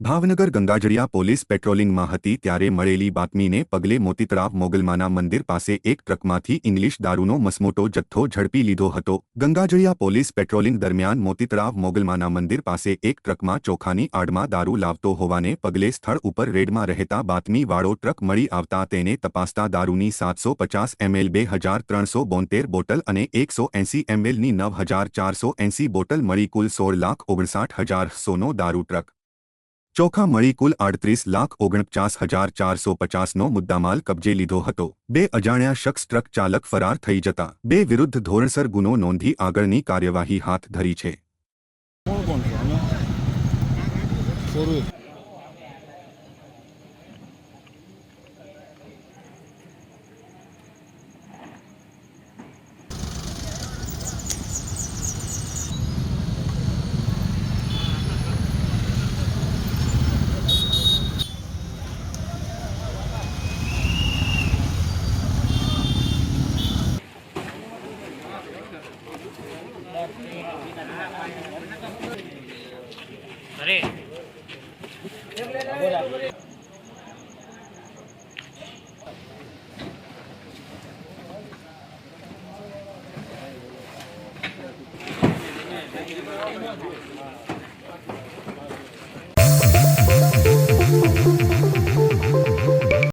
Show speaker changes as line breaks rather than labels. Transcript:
Bhavnagar Gangajaliya police પેટ્રોલિંગમાં હતી ત્યારે મળેલી બાતમીને પગલે મોતીતળાવ મોગલમાના મંદિર પાસે એક ટ્રકમાંથી ઇંગ્લિશ દારૂનો મસમોટો જથ્થો ઝડપી લીધો હતો. ગંગાજળિયા પોલીસ પેટ્રોલિંગ દરમિયાન મોતીતળાવ મોગલમાના મંદિર પાસે એક ટ્રકમાં ચોખાની આડમાં દારૂ લાવતો હોવાને પગલે સ્થળ ઉપર રેડમાં રહેતા બાતમીવાળો ટ્રક મળી આવતા તેને તપાસતા દારૂની સાતસો પચાસ એમએલ, બે હજાર ત્રણસો બોતેર બોટલ અને એકસો એંસી એમએલની નવ હજાર ચારસો એંસી બોટલ મળી કુલ સોળ લાખ ઓગણસાઠ હજાર સોનો દારૂ ટ્રક. ચોખા મળી કુલ આડત્રીસ લાખ ઓગણપચાસ હજાર ચારસો પચાસનો મુદ્દામાલ કબજે લીધો હતો. બે અજાણ્યા શખ્સ ટ્રક ચાલક ફરાર થઈ જતા બે વિરુદ્ધ ધોરણસર ગુનો નોંધી આગળની કાર્યવાહી હાથ ધરી છે.
Tadi. Thank
you.